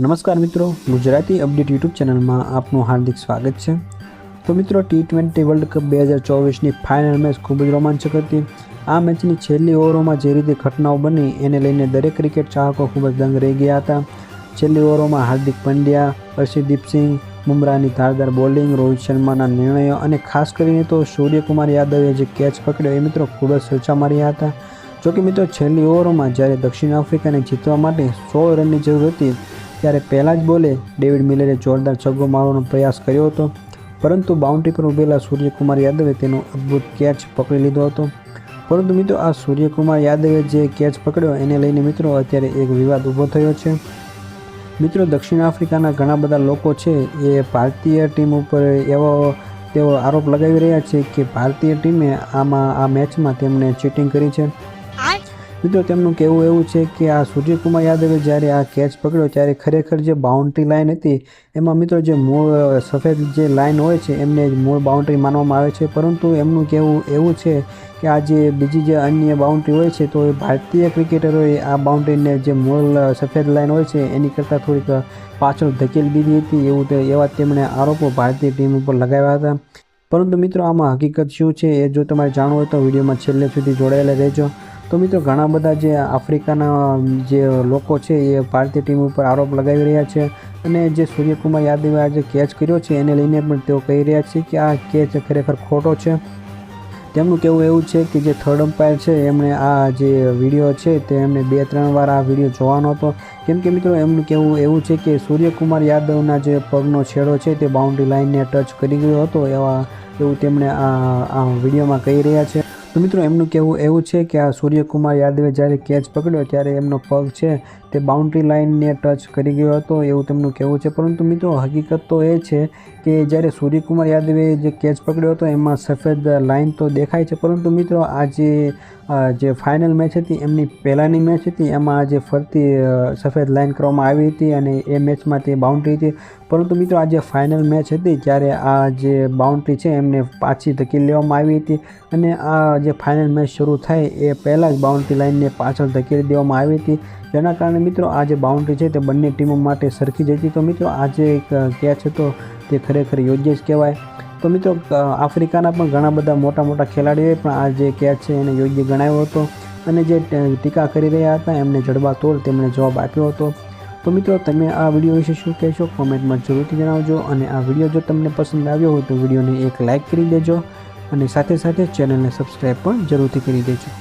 નમસ્કાર મિત્રો, Gujarati update YouTube ચેનલમાં આપનું હાર્દિક સ્વાગત છે. તો મિત્રો ટી ટ્વેન્ટી વર્લ્ડ કપ બે હજાર ચોવીસની ફાઇનલ મેચ ખૂબ જ રોમાંચક હતી. આ મેચની છેલ્લી ઓવરોમાં જે રીતે ઘટનાઓ બની, એને લઈને દરેક ક્રિકેટ ચાહકો ખૂબ જ દંગ રહી ગયા હતા. છેલ્લી ઓવરોમાં હાર્દિક પંડ્યા, હર્ષદીપ સિંહ, બુમરાહની ધારદાર બોલિંગ, રોહિત શર્માના નિર્ણયો અને ખાસ કરીને તો સૂર્યકુમાર યાદવે જે કેચ પકડ્યો, એ મિત્રો ખૂબ જ સર્ચા માર્યા હતા. જોકે મિત્રો, છેલ્લી ઓવરોમાં જ્યારે દક્ષિણ આફ્રિકાને જીતવા માટે સો રનની જરૂર હતી ત્યારે પહેલાં જ બોલે, ડેવિડ મિલરે જોરદાર છગ્ગો મારવાનો પ્રયાસ કર્યો હતો, પરંતુ બાઉન્ડ્રી પર ઉભેલા સૂર્યકુમાર યાદવે તેનો અદ્ભુત કેચ પકડી લીધો હતો. પરંતુ મિત્રો, આ સૂર્યકુમાર યાદવે જે કેચ પકડ્યો, એને લઈને મિત્રો, અત્યારે એક વિવાદ ઊભો થયો છે. મિત્રો, દક્ષિણ આફ્રિકાના ઘણા બધા લોકો છે, એ ભારતીય ટીમ ઉપર એવો તેઓ આરોપ લગાવી રહ્યા છે કે ભારતીય ટીમે આમાં આ મેચમાં તેમણે ચીટિંગ કરી છે. મિત્રો, તેમનું કહેવું એવું છે કે આ સૂર્યકુમાર યાદવે જ્યારે આ કેચ પકડ્યો, ત્યારે ખરેખર જે બાઉન્ડ્રી લાઇન હતી, એમાં મિત્રો જે મૂળ સફેદ જે લાઇન હોય છે, એમને મૂળ બાઉન્ડ્રી માનવામાં આવે છે. પરંતુ એમનું કહેવું એવું છે કે આ જે બીજી જે અન્ય બાઉન્ડ્રી હોય છે, તો એ ભારતીય ક્રિકેટરોએ આ બાઉન્ડ્રીને જે મૂળ સફેદ લાઇન હોય છે, એની કરતાં થોડીક પાછળ ધકેલી દીધી હતી, એવું તે, એવા તેમણે આરોપો ભારતીય ટીમ ઉપર લગાવ્યા હતા. પરંતુ મિત્રો, આમાં હકીકત શું છે એ જો તમારે જાણવું હોય તો વિડીયોમાં છેલ્લે સુધી જોડાયેલા રહેજો. તો મિત્રો, ઘણા બધા જે આફ્રિકાના જે લોકો છે, એ ભારતીય ટીમ ઉપર આરોપ લગાવી રહ્યા છે. અને જે સૂર્યકુમાર યાદવે આ જે કેચ કર્યો છે, એને લઈને પણ તેઓ કહી રહ્યા છે કે આ કેચ ખરેખર ખોટો છે. તેમનું કહેવું એવું છે કે જે થર્ડ અમ્પાયર છે, એમણે આ જે વીડિયો છે, તે એમણે બે ત્રણ વાર આ વીડિયો જોવાનો હતો. કેમ કે મિત્રો, એમનું કહેવું એવું છે કે સૂર્યકુમાર યાદવના જે પગનો છેડો છે, તે બાઉન્ડ્રી લાઇનને ટચ કરી ગયો હતો, એવા એવું તેમણે આ આ વિડીયોમાં કહી રહ્યા છે. તો મિત્રો, એમનું કહેવું એવું છે કે આ સૂર્યકુમાર યાદવે જ્યારે કેચ પકડ્યો, ત્યારે એમનો પગ છે તે બાઉન્ડ્રી લાઇનને ટચ કરી ગયો હતો, એવું તેમનું કહેવું છે. પરંતુ મિત્રો, હકીકત તો એ છે કે જ્યારે સૂર્યકુમાર યાદવે જે કેચ પકડ્યો હતો, એમાં સફેદ લાઇન તો દેખાય છે. પરંતુ મિત્રો, આ જે ફાઇનલ મેચ હતી, એમની પહેલાંની મેચ હતી, એમાં આજે ફરતી સફેદ લાઇન કરવામાં આવી હતી અને એ મેચમાં તે બાઉન્ડ્રી હતી. પરંતુ મિત્રો, આ જે ફાઇનલ મેચ હતી, ત્યારે આ જે બાઉન્ડ્રી છે, એમને પાછી ધકેલી લેવામાં આવી હતી અને આ જે ફાઇનલ મેચ શરૂ થાય, એ પહેલાં જ બાઉન્ડ્રી લાઇનને પાછળ ધકેલી દેવામાં આવી હતી. જેના કારણે મિત્રો આ જે બાઉન્ડ્રી છે તે બંને ટીમો માટે સરખી જતી તો મિત્રો આ જે કેચ હતો તે ખરેખર યોગ્ય જ કહેવાય. તો મિત્રો આફ્રિકાના પણ ઘણા બધા મોટા મોટા ખેલાડીઓએ પણ આ જે કેચ છે એને યોગ્ય ગણાવ્યો હતો. અને જે ટીકા કરી રહ્યા હતા એમને જડબાતોડ તેમણે જવાબ આપ્યો હતો. તો મિત્રો, તમે આ વીડિયો વિશે શું કહેશો? કોમેન્ટમાં જરૂરથી જણાવજો. અને આ વીડિયો જો તમને પસંદ આવ્યો હોય તો વિડીયોને એક લાઇક કરી દેજો. અને સાથે સાથે ચેનલને સબસ્ક્રાઈબ પણ જરૂરથી કરી દેજો.